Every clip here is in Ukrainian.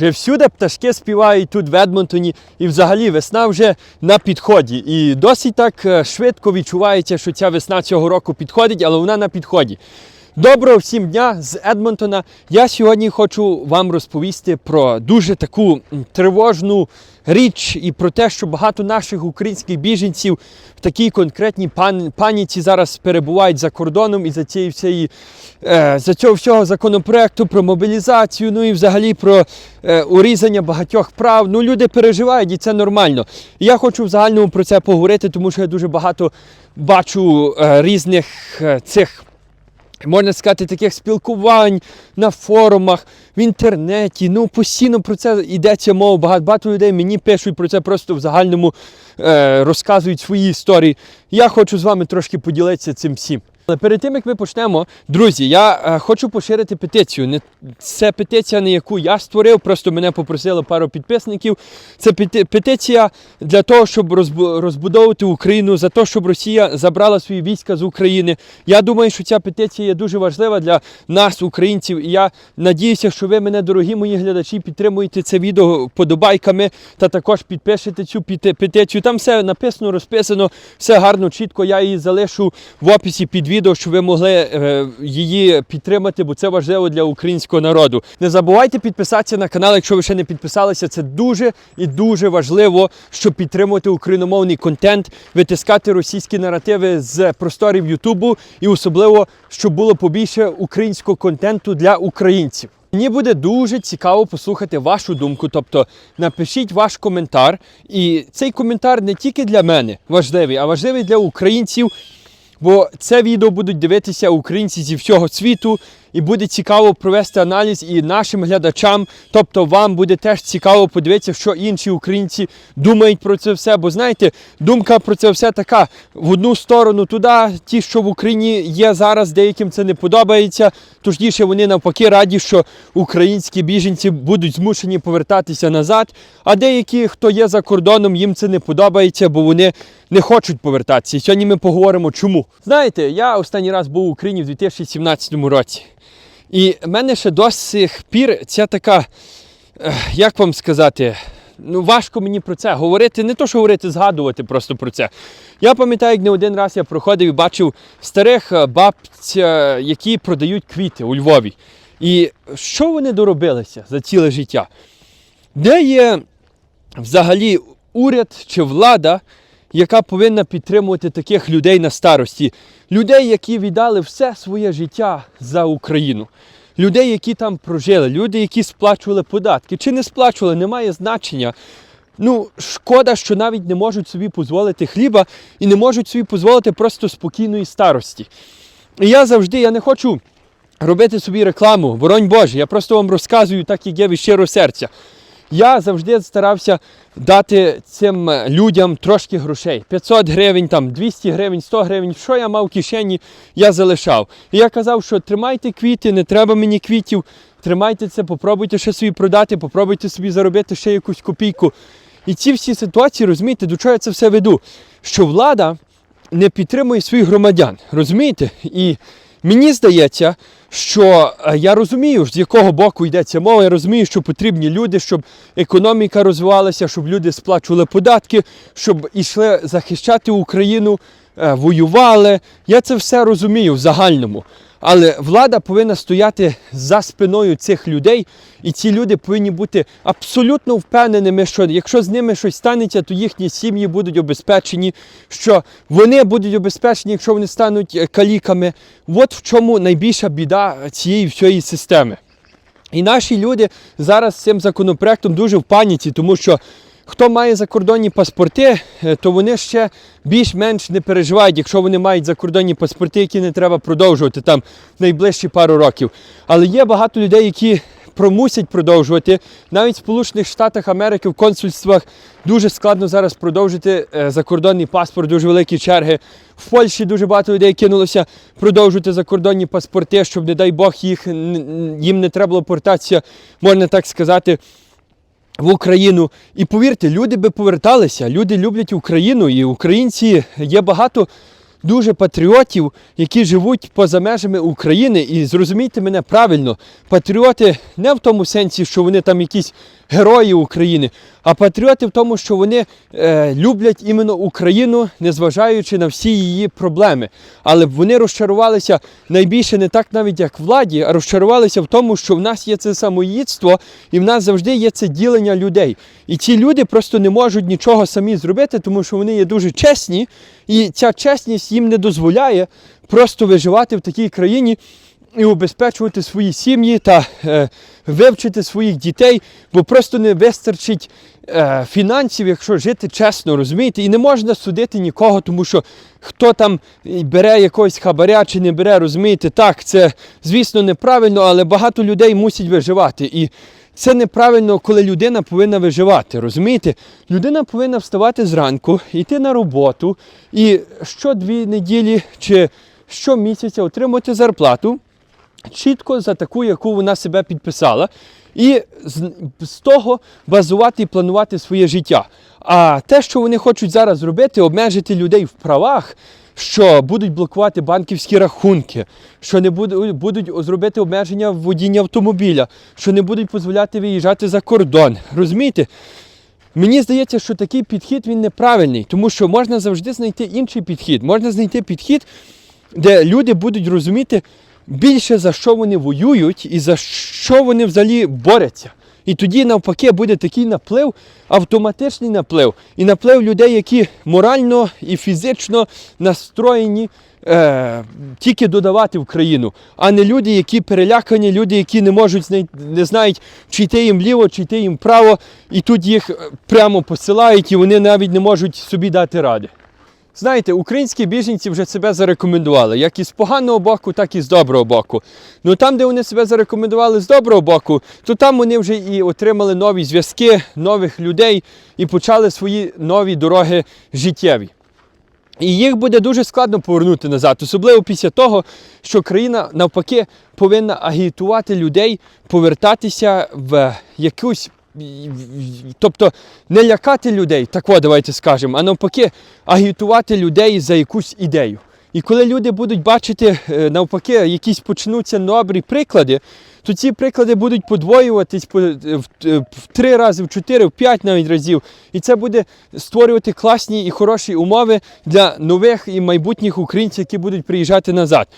Вже всюди пташки співають тут в Едмонтоні, і взагалі весна вже на підході. І досить так е, швидко відчувається, що ця весна цього року підходить, але вона на підході. Доброго всім дня з Едмонтона. Я сьогодні хочу вам розповісти про дуже таку тривожну річ і про те, що багато наших українських біженців в такій конкретній пан- паніці зараз перебувають за кордоном і за цієї всієї е, за цього всього законопроекту про мобілізацію, ну і взагалі про е, урізання багатьох прав. Ну люди переживають і це нормально. І я хочу в загальному про це поговорити, тому що я дуже багато бачу е, різних е, цих можна сказати, таких спілкувань на форумах, в інтернеті. Ну, постійно про це йдеться мова. Багато, багато людей мені пишуть про це просто в загальному е, розказують свої історії. Я хочу з вами трошки поділитися цим всім. Але перед тим як ми почнемо, друзі, я е, хочу поширити петицію. Не це петиція, не яку я створив, просто мене попросили пару підписників. Це пети- петиція для того, щоб розбудовувати Україну, за те, щоб Росія забрала свої війська з України. Я думаю, що ця петиція є дуже важлива для нас, українців. І я надіюся, що ви мене, дорогі мої глядачі, підтримуєте це відео подобайками та також підпишете цю петицію. Там все написано, розписано, все гарно, чітко. Я її залишу в описі під відео, щоб ви могли е, її підтримати, бо це важливо для українського народу. Не забувайте підписатися на канал, якщо ви ще не підписалися. Це дуже і дуже важливо, щоб підтримувати україномовний контент, витискати російські наративи з просторів Ютубу і особливо, щоб було побільше українського контенту для українців. Мені буде дуже цікаво послухати вашу думку. Тобто напишіть ваш коментар. І цей коментар не тільки для мене важливий, а важливий для українців. Бо це відео будуть дивитися українці зі всього світу, і буде цікаво провести аналіз і нашим глядачам. Тобто вам буде теж цікаво подивитися, що інші українці думають про це все. Бо знаєте, думка про це все така в одну сторону туди. Ті, що в Україні є зараз, деяким це не подобається. Точніше, вони навпаки раді, що українські біженці будуть змушені повертатися назад. А деякі, хто є за кордоном, їм це не подобається, бо вони не хочуть повертатися. Сьогодні ми поговоримо, чому. Знаєте, я останній раз був в Україні в 2017 році. І в мене ще до сих пір ця така, як вам сказати, ну важко мені про це говорити, не то, що говорити, згадувати просто про це. Я пам'ятаю, як не один раз я проходив і бачив старих е, бабць, е, які продають квіти у Львові. І що вони доробилися за ціле життя? Де є взагалі уряд чи влада, яка повинна підтримувати таких людей на старості, людей, які віддали все своє життя за Україну, людей, які там прожили, люди, які сплачували податки чи не сплачували, немає значення. Ну, шкода, що навіть не можуть собі дозволити хліба і не можуть собі дозволити просто спокійної старості. І я завжди я не хочу робити собі рекламу, боронь Боже, я просто вам розказую так, як є від щирого серця. Я завжди старався дати цим людям трошки грошей. 500 гривень, там, 200 гривень, 100 гривень, що я мав в кишені, я залишав. І я казав, що тримайте квіти, не треба мені квітів, тримайте це, попробуйте ще собі продати, попробуйте собі заробити ще якусь копійку. І ці всі ситуації, розумієте, до чого я це все веду? Що влада не підтримує своїх громадян, розумієте? І мені здається, що е, я розумію, з якого боку йдеться мова. Я розумію, що потрібні люди, щоб економіка розвивалася, щоб люди сплачували податки, щоб ішли захищати Україну, воювали. Я це все розумію в загальному. Але влада повинна стояти за спиною цих людей, і ці люди повинні бути абсолютно впевненими, що якщо з ними щось станеться, то їхні сім'ї будуть обезпечені, що вони будуть обезпечені, якщо вони стануть е, каліками. От в чому найбільша біда цієї всієї системи. І наші люди зараз цим законопроектом дуже в паніці, тому що хто має закордонні паспорти, е, то вони ще більш-менш не переживають, якщо вони мають закордонні паспорти, які не треба продовжувати там найближчі пару років. Але є багато людей, які промусять продовжувати. Навіть в Сполучених Штатах Америки в консульствах дуже складно зараз продовжити е, закордонний паспорт, дуже великі черги. В Польщі дуже багато людей кинулося продовжувати закордонні паспорти, щоб, не дай Бог, їх їм не треба було портатися, можна так сказати. В Україну. І повірте, люди би поверталися, люди люблять Україну, і українці є багато дуже патріотів, які живуть поза межами України. І зрозумійте мене правильно, патріоти не в тому сенсі, що вони там якісь герої України, а патріоти в тому, що вони е, люблять іменно Україну, незважаючи на всі її проблеми. Але вони розчарувалися найбільше не так навіть як владі, а розчарувалися в тому, що в нас є це самоїдство і в нас завжди є це ділення людей. І ці люди просто не можуть нічого самі зробити, тому що вони є дуже чесні, і ця чесність їм не дозволяє просто виживати в такій країні і убезпечувати свої сім'ї та е, вивчити своїх дітей, бо просто не вистачить е, фінансів, якщо жити чесно, розумієте? І не можна судити нікого, тому що хто там бере якогось хабаря чи не бере, розумієте, так, це звісно неправильно, але багато людей мусять виживати. І це неправильно, коли людина повинна виживати. Розумієте? Людина повинна вставати зранку, йти на роботу і що дві неділі чи щомісяця отримати зарплату чітко за таку, яку вона себе підписала, і з, з того базувати і планувати своє життя. А те, що вони хочуть зараз зробити, обмежити людей в правах. Що будуть блокувати банківські рахунки, що не будуть, будуть зробити обмеження в водінні автомобіля, що не будуть дозволяти виїжджати за кордон. Розумієте? Мені здається, що такий підхід він неправильний, тому що можна завжди знайти інший підхід. Можна знайти підхід, де люди будуть розуміти більше за що вони воюють і за що вони взагалі борються. І тоді навпаки буде такий наплив, автоматичний наплив, і наплив людей, які морально і фізично настроєні е, тільки додавати в країну, а не люди, які перелякані, люди, які не можуть не знають, чи йти їм ліво, чи йти їм право, і тут їх е, прямо посилають, і вони навіть не можуть собі дати ради. Знаєте, українські біженці вже себе зарекомендували, як і з поганого боку, так і з доброго боку. Ну там, де вони себе зарекомендували з доброго боку, то там вони вже і отримали нові зв'язки, нових людей і почали свої нові дороги життєві. І їх буде дуже складно повернути назад, особливо після того, що країна навпаки повинна агітувати людей повертатися в якусь Тобто не лякати людей, так от давайте скажемо, а навпаки, агітувати людей за якусь ідею. І коли люди будуть бачити, е, навпаки, якісь почнуться добрі приклади, то ці приклади будуть подвоюватись по- е, е, в три рази, в чотири, в п'ять навіть разів. І це буде створювати класні і хороші умови для нових і майбутніх українців, які будуть приїжджати назад.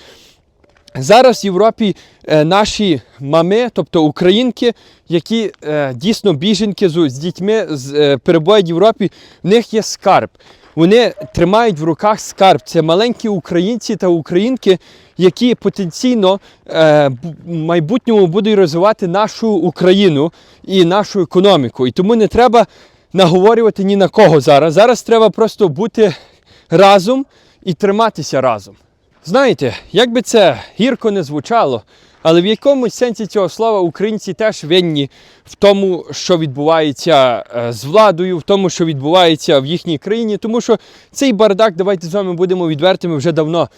Зараз в Європі е, наші мами, тобто українки, які е, дійсно біженки з, дітьми з, е, перебувають в Європі, в них є скарб. Вони тримають в руках скарб. Це маленькі українці та українки, які потенційно в майбутньому будуть розвивати нашу Україну і нашу економіку. І тому не треба наговорювати ні на кого зараз. Зараз треба просто бути разом і триматися разом. Знаєте, як би це гірко не звучало, але в якомусь сенсі цього слова українці теж винні в тому, що відбувається е, з владою, в тому, що відбувається в їхній країні, тому що цей бардак, давайте з вами будемо відвертими вже давно.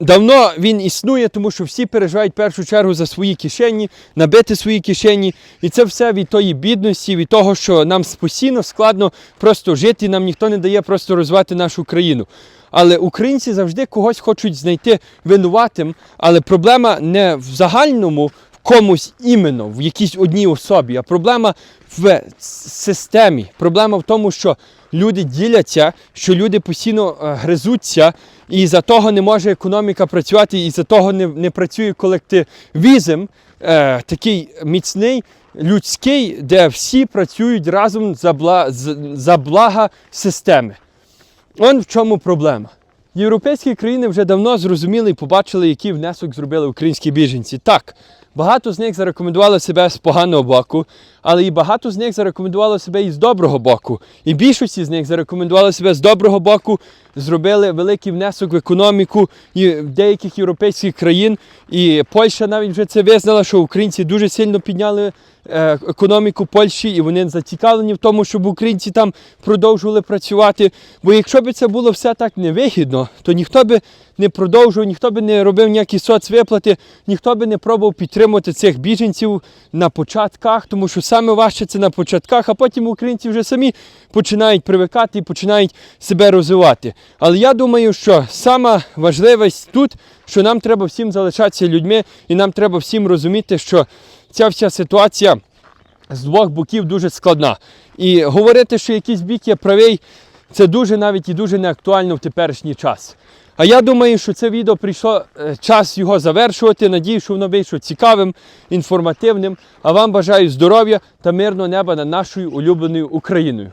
Давно він існує, тому що всі переживають в першу чергу за свої кишені, набити свої кишені. І це все від тої бідності, від того, що нам постійно складно просто жити, нам ніхто не дає просто розвивати нашу країну. Але українці завжди когось хочуть знайти винуватим, але проблема не в загальному комусь іменно, в якійсь одній особі, а проблема в системі. Проблема в тому, що люди діляться, що люди постійно е, гризуться, і за того не може економіка працювати, і за того не, не працює колективізм, е, такий міцний, людський, де всі працюють разом за, бла, з- за блага системи. Он в чому проблема. Європейські країни вже давно зрозуміли і побачили, який внесок зробили українські біженці. Так, багато з них зарекомендували себе з поганого боку, але і багато з них зарекомендували себе і з доброго боку. І більшості з них зарекомендували себе з доброго боку, зробили великий внесок в економіку і деяких європейських країн. І Польща навіть вже це визнала, що українці дуже сильно підняли е, економіку Польщі, і вони зацікавлені в тому, щоб українці там продовжували працювати. Бо якщо б це було все так невигідно, то ніхто би не продовжував, ніхто би не робив ніякі соцвиплати, ніхто би не пробував підтримувати цих біженців на початках, тому що саме важче це на початках, а потім українці вже самі починають привикати і починають себе розвивати. Але я думаю, що сама важливість тут, що нам треба всім залишатися людьми, і нам треба всім розуміти, що ця вся ситуація з двох боків дуже складна. І говорити, що якийсь бік є правий, це дуже навіть і дуже неактуально в теперішній час. А я думаю, що це відео прийшло е, час його завершувати. Надію, що воно вийшло цікавим, інформативним. А вам бажаю здоров'я та мирного неба над нашою улюбленою Україною.